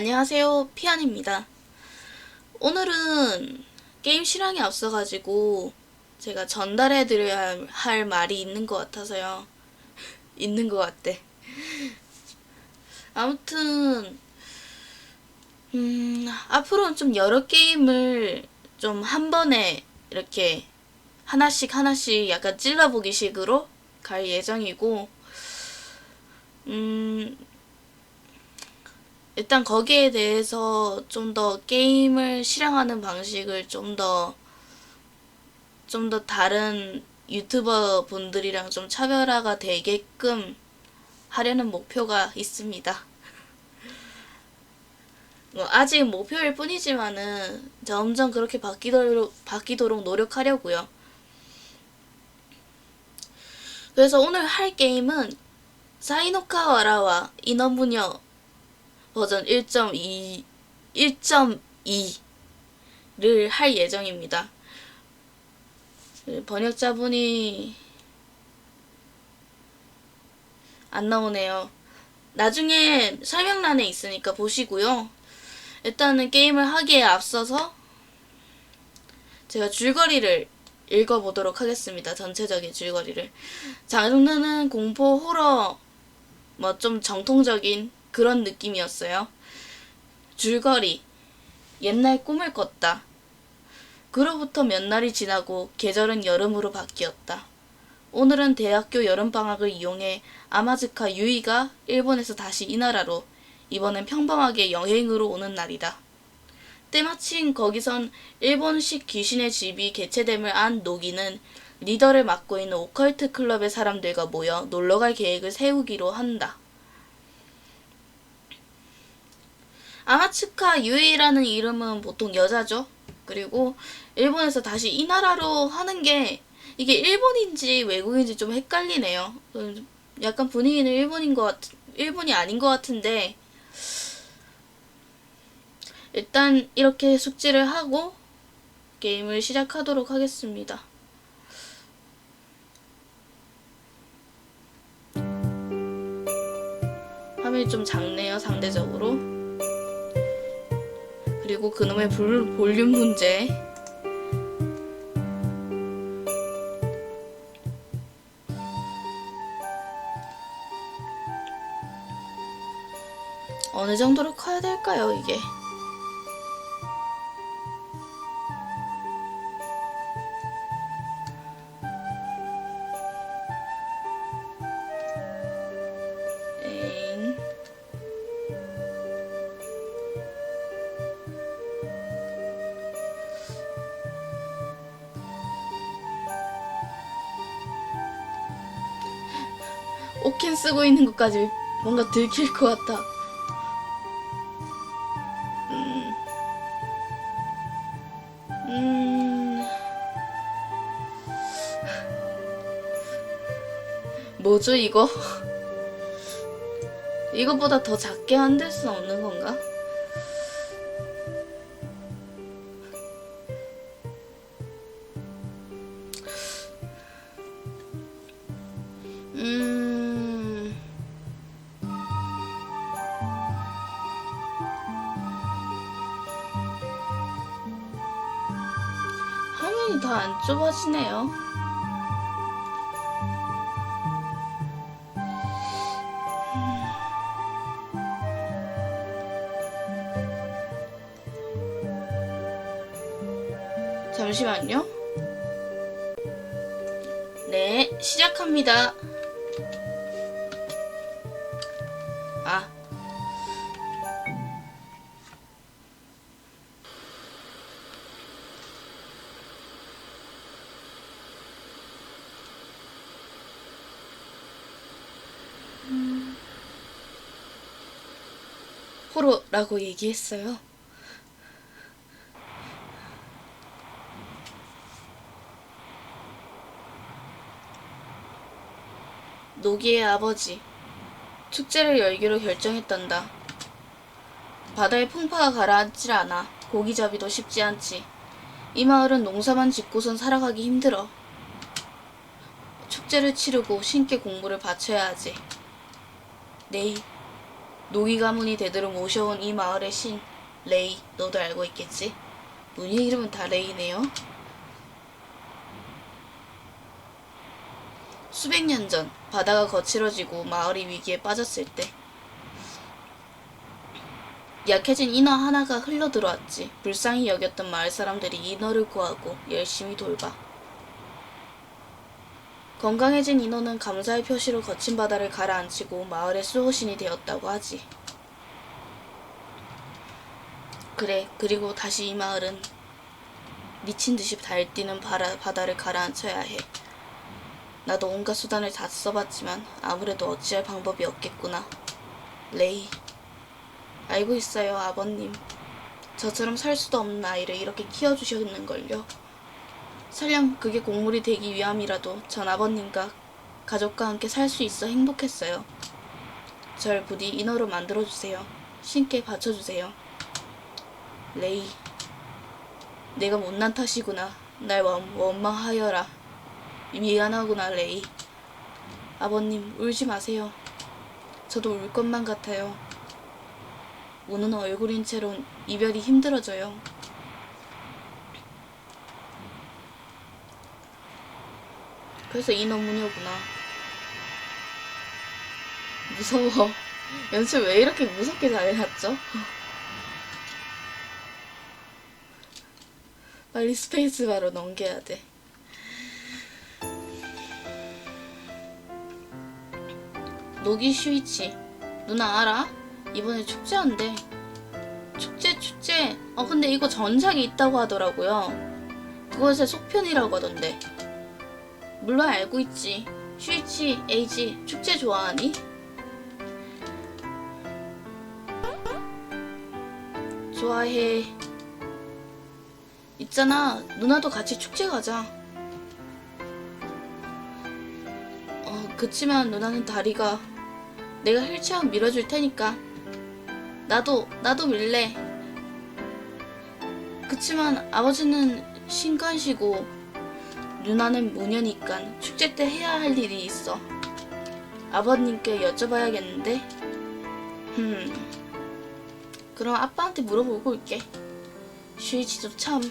안녕하세요. 피안입니다. 오늘은 게임 실황이 앞서가지고 제가 전달해 드려야 할, 할 말이 있는 것 같아서요. 있는 것 같대. 아무튼, 음, 앞으로는 좀 여러 게임을 좀 한 번에 이렇게 하나씩 하나씩 약간 찔러보기 식으로 갈 예정이고, 음, 일단 거기에 대해서 좀 더 게임을 실행하는 방식을 좀 더, 좀 더 다른 유튜버 분들이랑 좀 차별화가 되게끔 하려는 목표가 있습니다. 뭐 아직 목표일 뿐이지만은 점점 그렇게 바뀌도록, 바뀌도록 노력하려고요. 그래서 오늘 할 게임은 사이노카와라와 인어무녀 버전 1.2 1.2를 할 예정입니다. 그 번역자분이 안 나오네요. 나중에 설명란에 있으니까 보시고요. 일단은 게임을 하기에 앞서서 제가 줄거리를 읽어보도록 하겠습니다. 전체적인 줄거리를. 장르는 공포, 호러, 뭐 좀 정통적인 그런 느낌이었어요. 줄거리. 옛날 꿈을 꿨다. 그로부터 몇 날이 지나고 계절은 여름으로 바뀌었다. 오늘은 대학교 여름방학을 이용해 아마즈카 유이가 일본에서 다시 이 나라로 이번엔 평범하게 여행으로 오는 날이다. 때마침 거기선 일본식 귀신의 집이 개최됨을 안 노기는 리더를 맡고 있는 오컬트 클럽의 사람들과 모여 놀러갈 계획을 세우기로 한다. 아마츠카 유이라는 이름은 보통 여자죠. 그리고 일본에서 다시 이 나라로 하는 게 이게 일본인지 외국인지 좀 헷갈리네요. 음, 약간 분위기는 일본인 것 같, 일본이 아닌 것 같은데 일단 이렇게 숙지를 하고 게임을 시작하도록 하겠습니다. 화면이 좀 작네요, 상대적으로. 그리고 그놈의 불, 볼륨 문제. 어느 정도로 커야 될까요, 이게? 쓰고 있는 것까지 뭔가 들킬 것 같아. 음. 음. 뭐죠, 이거? 이거보다 더 작게 만들 수 없는 건가? 더 안 좁아지네요. 잠시만요. 네, 시작합니다. 라고 얘기했어요. 노기의 아버지 축제를 열기로 결정했단다. 바다의 풍파가 가라앉질 않아 고기잡이도 쉽지 않지. 이 마을은 농사만 짓고선 살아가기 힘들어. 축제를 치르고 신께 공부를 바쳐야 하지. 내일 노기 가문이 되도록 모셔온 이 마을의 신 레이 너도 알고 있겠지? 문의 이름은 다 레이네요. 수백 년 전 바다가 거칠어지고 마을이 위기에 빠졌을 때 약해진 인어 하나가 흘러 들어왔지. 불쌍히 여겼던 마을 사람들이 인어를 구하고 열심히 돌봐. 건강해진 인어는 감사의 표시로 거친 바다를 가라앉히고 마을의 수호신이 되었다고 하지. 그래, 그리고 다시 이 마을은 미친 듯이 달뛰는 바라, 바다를 가라앉혀야 해. 나도 온갖 수단을 다 써봤지만 아무래도 어찌할 방법이 없겠구나. 레이. 알고 있어요, 아버님. 저처럼 살 수도 없는 아이를 이렇게 키워주셨는걸요. 설령 그게 곡물이 되기 위함이라도 전 아버님과 가족과 함께 살 수 있어 행복했어요. 절 부디 인어로 만들어주세요. 신께 바쳐주세요. 레이. 내가 못난 탓이구나. 날 원, 원망하여라. 미안하구나, 레이. 아버님, 울지 마세요. 저도 울 것만 같아요. 우는 얼굴인 채로 이별이 힘들어져요. 그래서 인어무녀구나. 무서워. 연출 왜 이렇게 무섭게 잘해놨죠? 빨리 스페이스바로 넘겨야 돼. 노기 슈이치. 누나 알아? 이번에 축제한대. 축제, 축제. 어, 근데 이거 전작이 있다고 하더라고요. 그것의 속편이라고 하던데. 물론 알고 있지. 슈이치, 에이지, 축제 좋아하니? 좋아해. 있잖아, 누나도 같이 축제 가자. 어, 그치만 누나는 다리가 내가 휠체어 밀어줄 테니까. 나도, 나도 밀래. 그치만 아버지는 신관시고 누나는 무녀니까 축제 때 해야 할 일이 있어. 아버님께 여쭤봐야겠는데? 흠. 그럼 아빠한테 물어보고 올게. 슈이치도 참.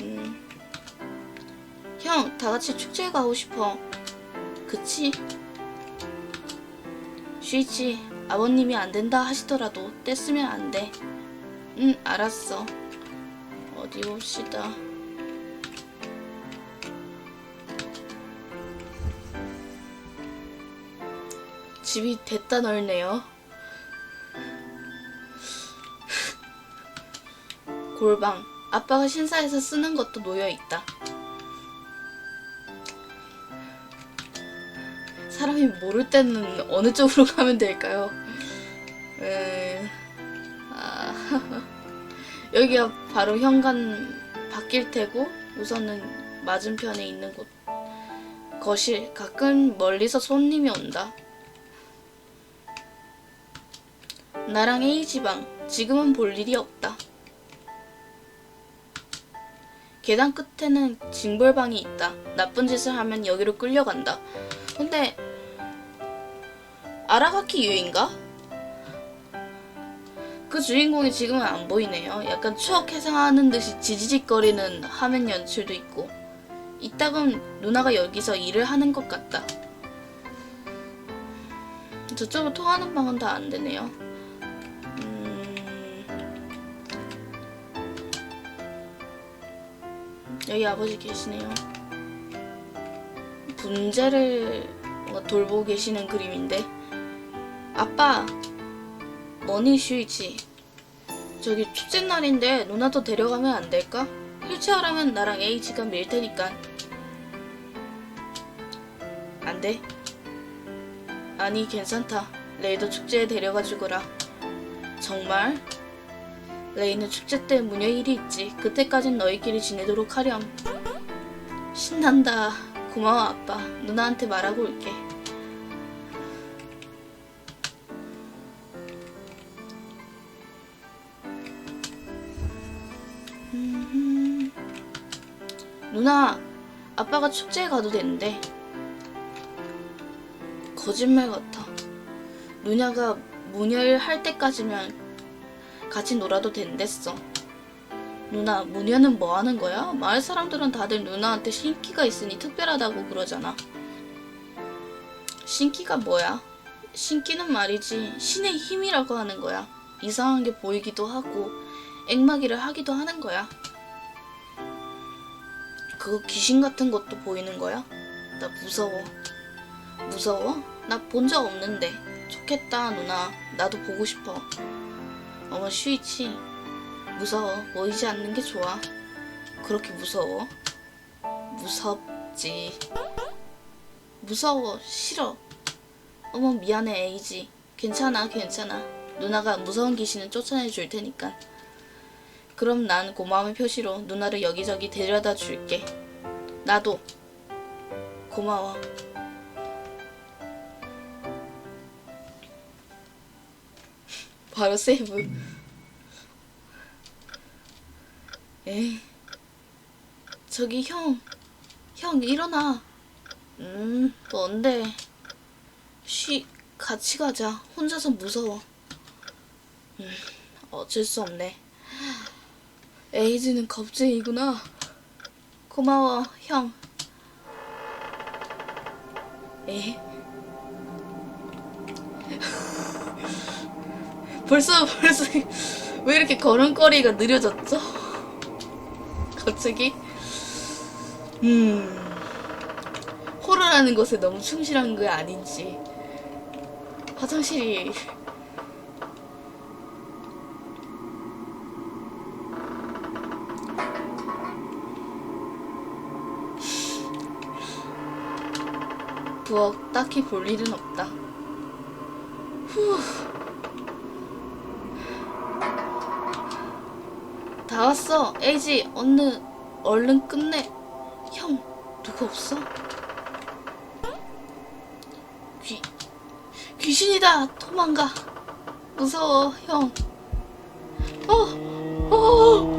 음. 형, 다 같이 축제에 가고 싶어. 그치? 슈이치, 아버님이 안 된다 하시더라도 떼쓰면 안 돼. 응, 알았어. 어디 봅시다. 집이 됐다 넓네요. 골방. 아빠가 신사에서 쓰는 것도 놓여 있다. 사람이 모를 때는 어느 쪽으로 가면 될까요? 에... 아... 여기가 바로 현관 바뀔 테고 우선은 맞은편에 있는 곳 거실 가끔 멀리서 손님이 온다. 나랑 A 지방 지금은 볼 일이 없다. 계단 끝에는 징벌방이 있다. 나쁜 짓을 하면 여기로 끌려간다. 근데 아라가키 유인가? 그 주인공이 지금은 안 보이네요. 약간 추억 회상하는 듯이 지지직거리는 화면 연출도 있고 이따금 누나가 여기서 일을 하는 것 같다. 저쪽으로 통하는 방은 다 안 되네요. 음... 여기 아버지 계시네요. 분재를 돌보고 계시는 그림인데 아빠 머니 슈이치 저기 축제 날인데 누나도 데려가면 안 될까? 휠체어라면 나랑 H가 밀 테니까. 안 돼? 아니 괜찮다. 레이도 축제에 데려가 주거라. 정말? 레이는 축제 때 무녀 일이 있지. 그때까진 너희끼리 지내도록 하렴. 신난다. 고마워 아빠. 누나한테 말하고 올게 누나, 아빠가 축제에 가도 된대. 거짓말 같아. 누나가 문열 할 때까지면 같이 놀아도 된댔어. 누나, 문열은 뭐 하는 거야? 마을 사람들은 다들 누나한테 신기가 있으니 특별하다고 그러잖아. 신기가 뭐야? 신기는 말이지 신의 힘이라고 하는 거야. 이상한 게 보이기도 하고 앵마기를 하기도 하는 거야. 그거 귀신 같은 것도 보이는 거야? 나 무서워. 무서워? 나 본 적 없는데. 좋겠다, 누나. 나도 보고 싶어. 어머, 쉬이치. 무서워. 보이지 않는 게 좋아. 그렇게 무서워? 무섭지. 무서워. 싫어. 어머, 미안해, 에이지. 괜찮아, 괜찮아. 누나가 무서운 귀신은 쫓아내 줄 테니까. 그럼 난 고마움의 표시로 누나를 여기저기 데려다 줄게. 나도. 고마워. 바로 세이브. 에이. 저기 형. 형 일어나. 음, 뭔데? 쉬, 같이 가자. 혼자서 무서워. 음, 어쩔 수 없네. 에이즈는 겁쟁이구나. 고마워, 형. 에? 벌써 벌써 왜 이렇게 걸음걸이가 느려졌죠? 갑자기 음 호러라는 것에 너무 충실한 거 아닌지 화장실이 부엌 딱히 볼 일은 없다. 후. 다 왔어. 에이지, 얼른, 얼른 끝내. 형, 누구 없어? 귀, 귀신이다. 도망가. 무서워, 형. 어, 어,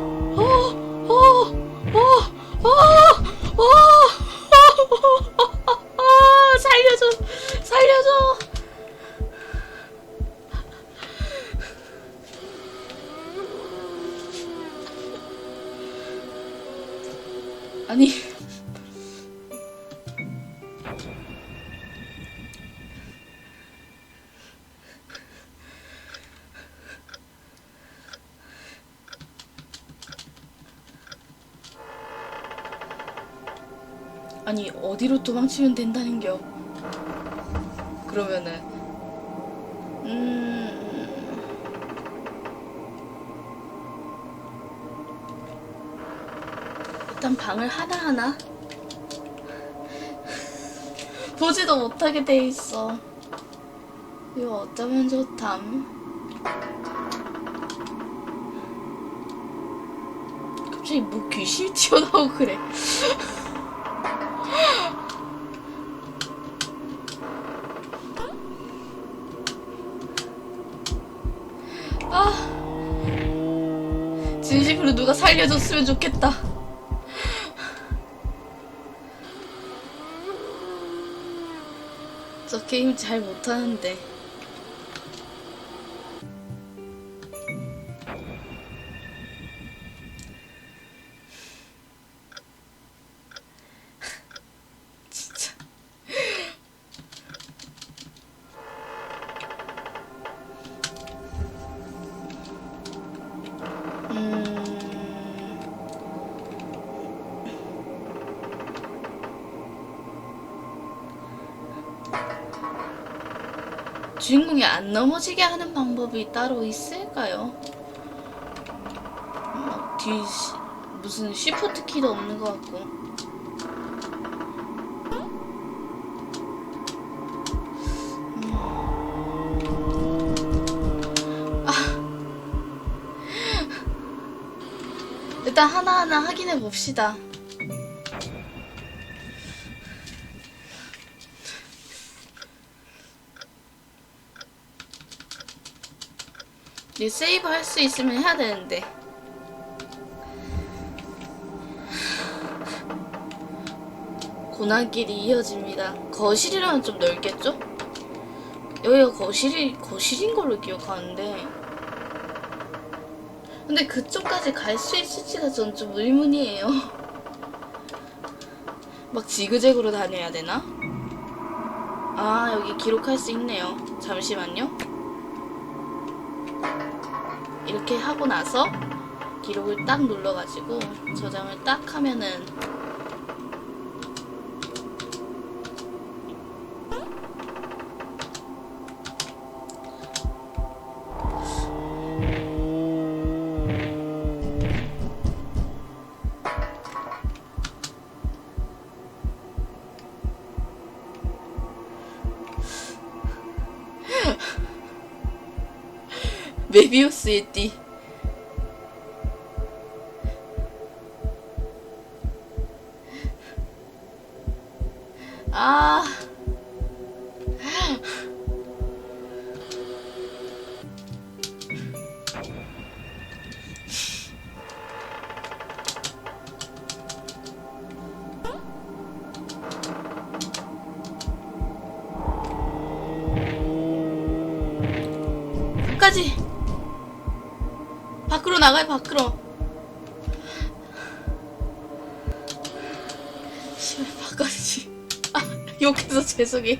어디로 도망치면 된다는겨? 그러면은 음 일단 방을 하나 하나 보지도 못하게 돼 있어. 이거 어쩌면 좋담. 갑자기 뭐 귀신 튀어나오고 그래. 살려줬으면 좋겠다. 저 게임 잘 못하는데. 주인공이 안 넘어지게 하는 방법이 따로 있을까요? 막 뒤, 시- 무슨 쉬프트 키도 없는 것 같고. 음. 아. 일단 하나하나 확인해 봅시다. 이 세이브 할 수 있으면 해야 되는데. 고난길이 이어집니다. 거실이라면 좀 넓겠죠? 여기가 거실이 거실인 걸로 기억하는데 근데 그쪽까지 갈 수 있을지가 전 좀 의문이에요. 막 지그재그로 다녀야 되나? 아 여기 기록할 수 있네요. 잠시만요. 이렇게 하고 나서 기록을 딱 눌러가지고 저장을 딱 하면은 메비 나가요 밖으로. 씨발 바꿔지. 아 욕해서 죄송해요.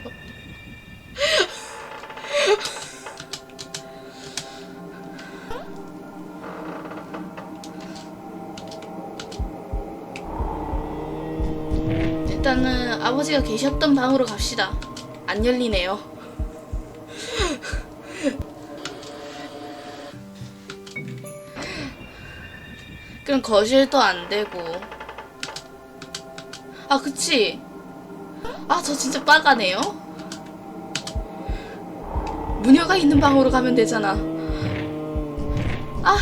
일단은 아버지가 계셨던 방으로 갑시다. 안 열리네요 그럼 거실도 안 되고. 아, 그치? 아, 저 진짜 빠가네요? 무녀가 있는 방으로 가면 되잖아. 아!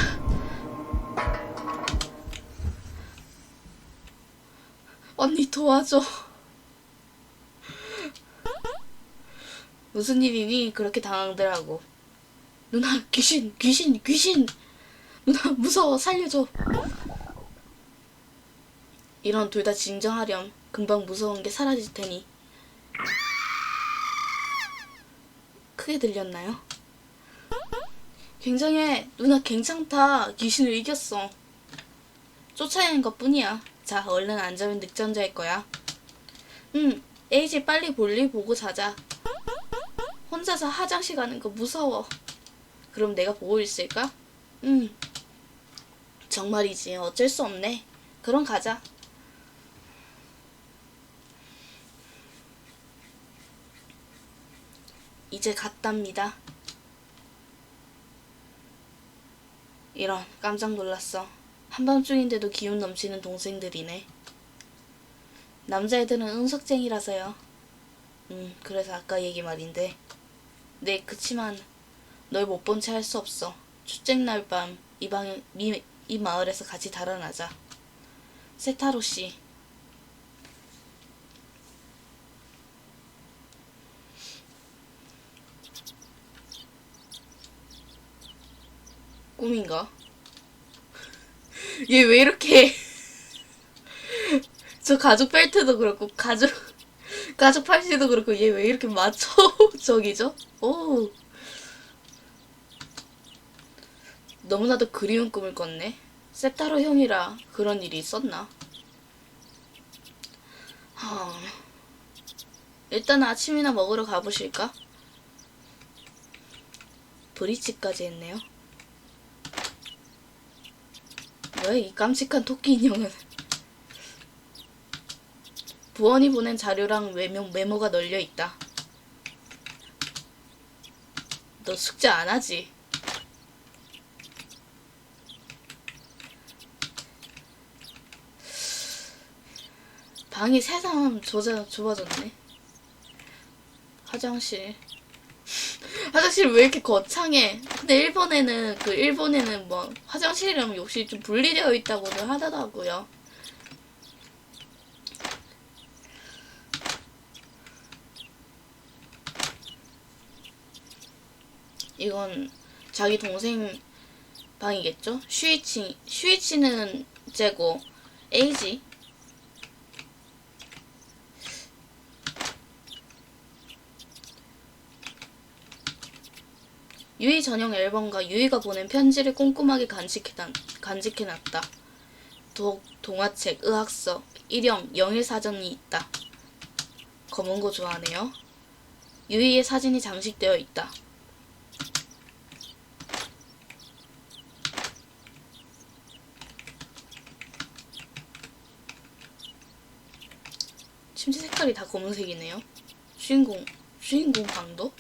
언니 도와줘. 무슨 일이니? 그렇게 당황들 하고. 누나, 귀신, 귀신, 귀신! 누나, 무서워, 살려줘. 이런 둘 다 진정하렴. 금방 무서운 게 사라질 테니. 크게 들렸나요? 굉장해. 누나 괜찮다. 귀신을 이겼어. 쫓아내는 것 뿐이야. 자, 얼른 앉으면 늑전자일 거야. 응, 에이지 빨리 볼일 보고 자자. 혼자서 화장실 가는 거 무서워. 그럼 내가 보고 있을까? 응. 정말이지. 어쩔 수 없네. 그럼 가자. 이제 갔답니다. 이런 깜짝 놀랐어. 한밤중인데도 기운 넘치는 동생들이네. 남자애들은 응석쟁이라서요. 음, 그래서 아까 얘기 말인데. 네, 그치만 널 못 본 채 할 수 없어. 출첵 날밤 이 방, 이, 이 마을에서 같이 달아나자. 세타로 씨. 꿈인가? 얘 왜 이렇게 저 가죽 벨트도 그렇고 가죽 가죽 팔찌도 그렇고 얘 왜 이렇게 마초적이죠? 오 너무나도 그리운 꿈을 꿨네. 세타로 형이라 그런 일이 있었나? 하... 일단 아침이나 먹으러 가보실까? 브릿지까지 했네요. 뭐야 이 깜찍한 토끼 인형은 부원이 보낸 자료랑 메모, 메모가 널려 있다. 너 숙제 안 하지? 방이 새삼 좁아, 좁아졌네. 화장실. 화장실 왜 이렇게 거창해? 근데 일본에는 그 일본에는 뭐 화장실이랑 욕실이 좀 분리되어 있다고는 하더라고요. 이건 자기 동생 방이겠죠? 슈이치 슈이치는 째고 에이지 유이 전용 앨범과 유이가 보낸 편지를 꼼꼼하게 간직해놨, 간직해놨다. 독, 동화책, 의학서, 일형, 영일사전이 있다. 검은 거 좋아하네요. 유이의 사진이 장식되어 있다. 침대 색깔이 다 검은색이네요. 주인공, 주인공 방도?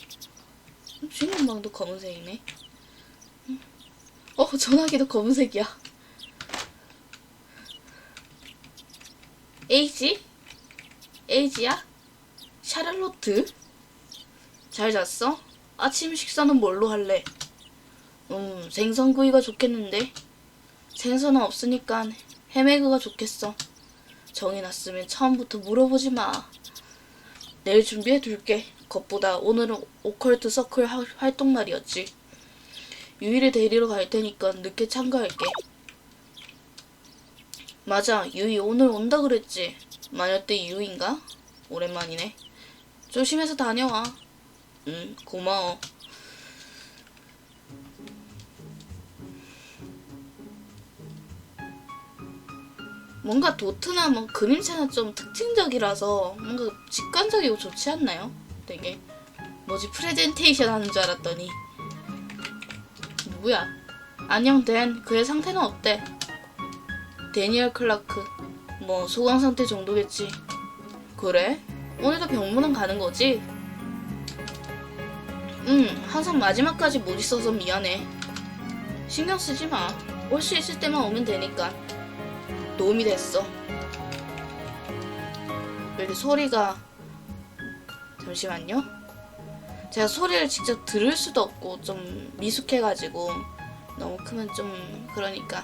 주인공 방도 검은색이네. 음. 어, 전화기도 검은색이야. 에이지? 에이지야? 샤를로트? 잘 잤어? 아침 식사는 뭘로 할래? 음, 생선구이가 좋겠는데. 생선은 없으니까 해메그가 좋겠어. 정이 났으면 처음부터 물어보지 마. 내일 준비해 둘게. 겉보다 오늘은 오컬트 서클 하- 활동 날이었지. 유이를 데리러 갈 테니까 늦게 참가할게. 맞아, 유이 오늘 온다 그랬지. 마녀 때 유인가? 오랜만이네. 조심해서 다녀와. 응, 고마워. 뭔가 도트나 뭐 그림체는 좀 특징적이라서 뭔가 직관적이고 좋지 않나요? 되게 뭐지 프레젠테이션 하는 줄 알았더니 누구야? 안녕 댄 그의 상태는 어때? 데니얼 클라크 뭐 소강 상태 정도겠지 그래? 오늘도 병문안 가는 거지? 응 항상 마지막까지 못 있어서 미안해 신경 쓰지 마올 수 있을 때만 오면 되니까 도움이 됐어. 여기 소리가 잠시만요. 제가 소리를 직접 들을 수도 없고 좀 미숙해가지고 너무 크면 좀 그러니까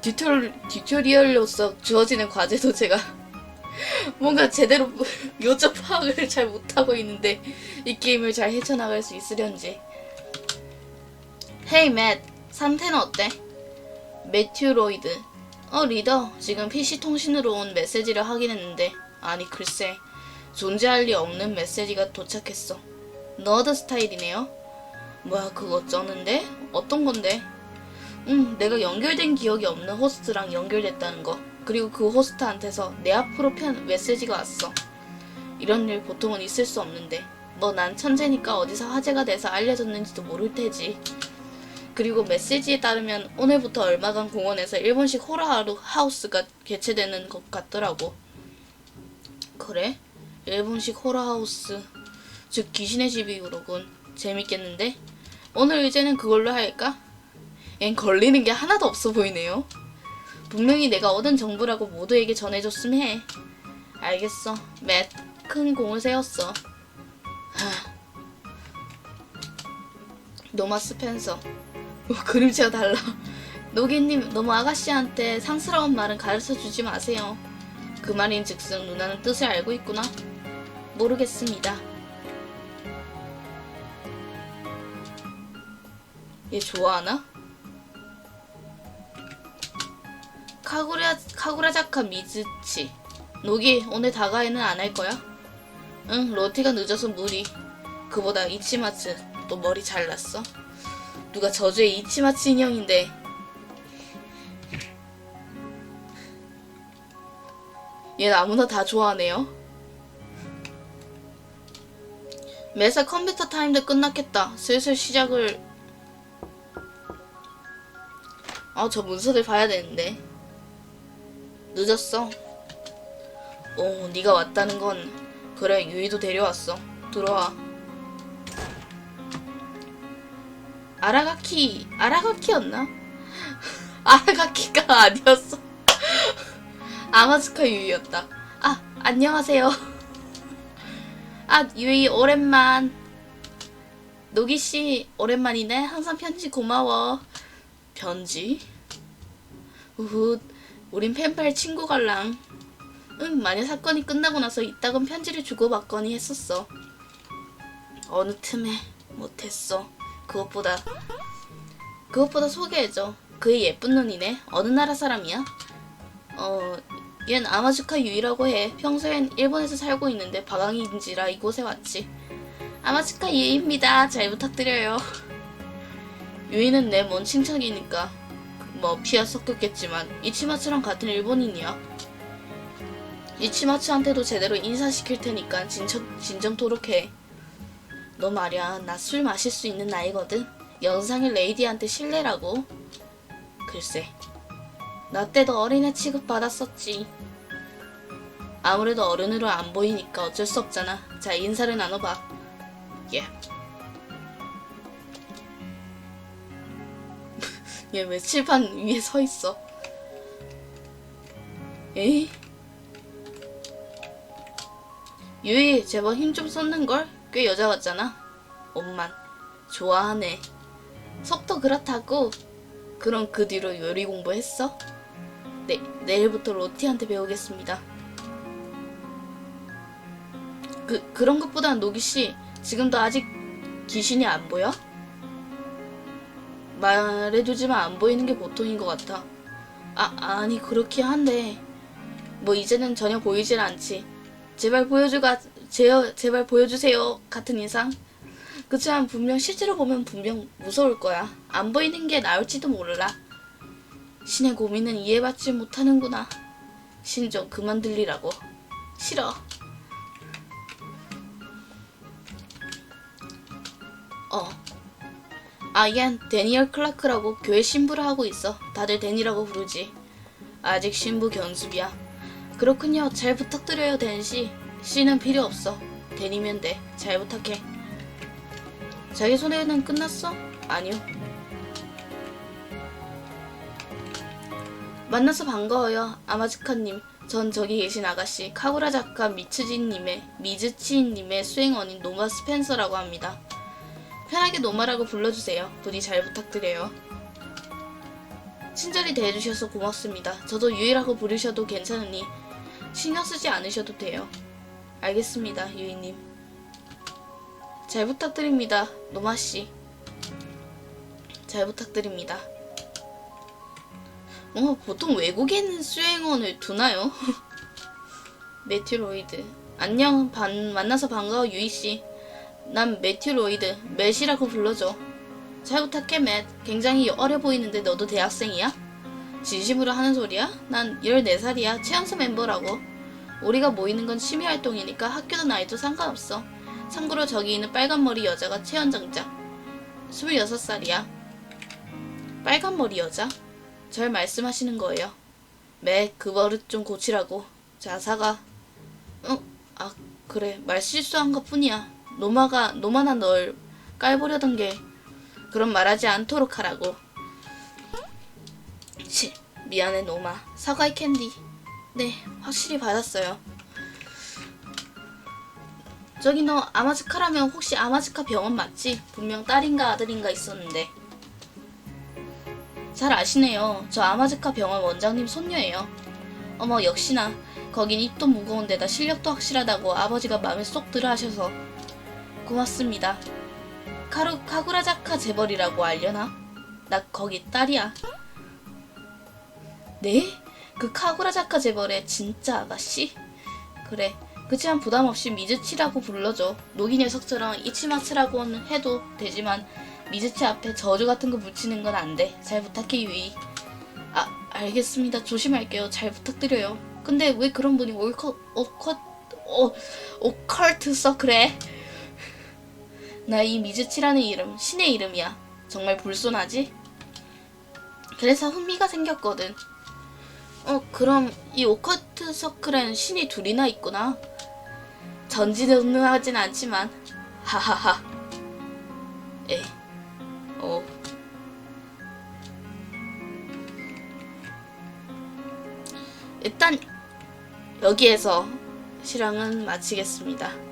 튜토리, 튜토리얼로서 주어지는 과제도 제가 뭔가 제대로 요점 파악을 잘 못하고 있는데 이 게임을 잘 헤쳐나갈 수 있으련지 헤이 맷 상태는 어때? 매튜로이드 어 리더. 지금 PC 통신으로 온 메시지를 확인했는데. 아니 글쎄. 존재할 리 없는 메시지가 도착했어. 너드 스타일이네요. 뭐야 그거 어쩌는데? 어떤 건데? 응 내가 연결된 기억이 없는 호스트랑 연결됐다는 거. 그리고 그 호스트한테서 내 앞으로 편 메시지가 왔어. 이런 일 보통은 있을 수 없는데. 뭐난 천재니까 어디서 화제가 돼서 알려졌는지도 모를 테지 그리고 메시지에 따르면 오늘부터 얼마간 공원에서 일본식 호러 하우스가 개최되는 것 같더라고. 그래? 일본식 호러 하우스. 즉 귀신의 집이로군. 재밌겠는데? 오늘 의제는 그걸로 할까? 얜 걸리는 게 하나도 없어 보이네요. 분명히 내가 얻은 정보라고 모두에게 전해줬음 해. 알겠어. 맷, 큰 공을 세웠어. 하. 노마 스펜서. 뭐 그림체가 달라. 노기님, 너무 아가씨한테 상스러운 말은 가르쳐 주지 마세요. 그 말인 즉슨 누나는 뜻을 알고 있구나. 모르겠습니다. 얘 좋아하나? 카구라, 카구라자카 미즈치. 노기, 오늘 다가에는 안 할 거야? 응, 로티가 늦어서 무리. 그보다 이치마츠, 또 머리 잘났어? 누가 저주의 이치마치 인형인데 얘는 아무나 다 좋아하네요. 매사 컴퓨터 타임도 끝났겠다. 슬슬 시작을 아, 저 문서들 봐야 되는데. 늦었어. 오, 네가 왔다는 건 그래, 유이도 데려왔어. 들어와. 아라가키 아라가키였나? 아라가키가 아니었어. 아마즈카 유이였다. 아 안녕하세요. 아 유이 오랜만. 노기 씨 오랜만이네. 항상 편지 고마워. 편지? 우후 우린 펜팔 친구 갈랑. 응 만약 사건이 끝나고 나서 이따금 편지를 주고받거니 했었어. 어느 틈에 못했어. 그것보다 그것보다 소개해줘. 그의 예쁜 눈이네. 어느 나라 사람이야? 어, 얜 아마주카 유이라고 해. 평소엔 일본에서 살고 있는데 방황인지라 이곳에 왔지. 아마츠카 예입니다. 잘 부탁드려요. 유이는 내뭔 칭찬이니까 뭐 피가 섞였겠지만 이치마츠랑 같은 일본인이야. 이치마츠한테도 제대로 인사시킬 테니까 진정, 진정토록 해. 너 말이야 나 술 마실 수 있는 나이거든. 영상의 레이디한테 실례라고. 글쎄 나 때도 어린애 취급 받았었지. 아무래도 어른으로 안 보이니까 어쩔 수 없잖아. 자 인사를 나눠봐. 예. 얘 왜 칠판 위에 서 있어? 에이? 유이 제발 힘 좀 쏟는 걸? 꽤 여자 같잖아. 엄만 좋아하네. 속도 그렇다고. 그럼 그 뒤로 요리 공부했어? 네 내일부터 로티한테 배우겠습니다. 그 그런 것보단 노기 씨 지금도 아직 귀신이 안 보여? 말해두지만 안 보이는 게 보통인 것 같아. 아, 아니, 그렇긴 한데. 뭐, 이제는 전혀 보이질 않지. 제발 보여주가, 제, 제발 보여주세요. 같은 인상. 그치만 분명 실제로 보면 분명 무서울 거야. 안 보이는 게 나을지도 몰라. 신의 고민은 이해받지 못하는구나. 신 좀 그만 들리라고. 싫어. 어. 아, 얜 데니얼 클라크라고 교회 신부를 하고 있어. 다들 데니라고 부르지. 아직 신부 견습이야. 그렇군요. 잘 부탁드려요, 댄씨. 씨는 필요 없어. 데니면 돼. 잘 부탁해. 자기 소개는 끝났어? 아니요. 만나서 반가워요. 아마즈카님. 전 저기 계신 아가씨 카구라 작가 미츠지님의 미즈치님의 수행원인 노마 스펜서라고 합니다. 편하게 노마라고 불러주세요. 부디 잘 부탁드려요. 친절히 대해주셔서 고맙습니다. 저도 유이라고 부르셔도 괜찮으니 신경 쓰지 않으셔도 돼요. 알겠습니다, 유이님. 잘 부탁드립니다, 노마씨. 잘 부탁드립니다. 뭔가 보통 외국인 수행원을 두나요? 메티로이드. 안녕, 반, 만나서 반가워, 유이씨. 난 매튜 로이드, 맷이라고 불러줘. 잘 부탁해, 맷. 굉장히 어려 보이는데 너도 대학생이야? 진심으로 하는 소리야? 난 14살이야. 최연소 멤버라고. 우리가 모이는 건 취미 활동이니까 학교도 나이도 상관없어. 참고로 저기 있는 빨간 머리 여자가 최연장자. 26살이야. 빨간 머리 여자? 절 말씀하시는 거예요. 맷, 그 버릇 좀 고치라고. 자, 사과. 응? 아, 그래. 말 실수한 것 뿐이야. 노마가 노마나 널 깔보려던 게 그럼 말하지 않도록 하라고. 치, 미안해 노마. 사과의 캔디. 네, 확실히 받았어요. 저기 너 아마즈카라면 혹시 아마즈카 병원 맞지? 분명 딸인가 아들인가 있었는데. 잘 아시네요. 저 아마즈카 병원 원장님 손녀예요. 어머 역시나 거긴 입도 무거운데다 실력도 확실하다고 아버지가 마음에 쏙 들어 하셔서 고맙습니다. 카루 카구라자카 재벌이라고 알려나? 나 거기 딸이야. 네? 그 카구라자카 재벌의 진짜 아가씨? 그래. 그치만 부담 없이 미즈치라고 불러줘. 노기 녀석처럼 이치마츠라고는 해도 되지만 미즈치 앞에 저주 같은 거 붙이는 건 안 돼. 잘 부탁해 유이. 아 알겠습니다. 조심할게요. 잘 부탁드려요. 근데 왜 그런 분이 올컷 오컷 오 오컬트 서클에? 나 이 미즈치라는 이름 신의 이름이야. 정말 불손하지? 그래서 흥미가 생겼거든. 어 그럼 이 오컬트 서클엔 신이 둘이나 있구나. 전지능하진 않지만 하하하. 에. 어. 일단 여기에서 실황은 마치겠습니다.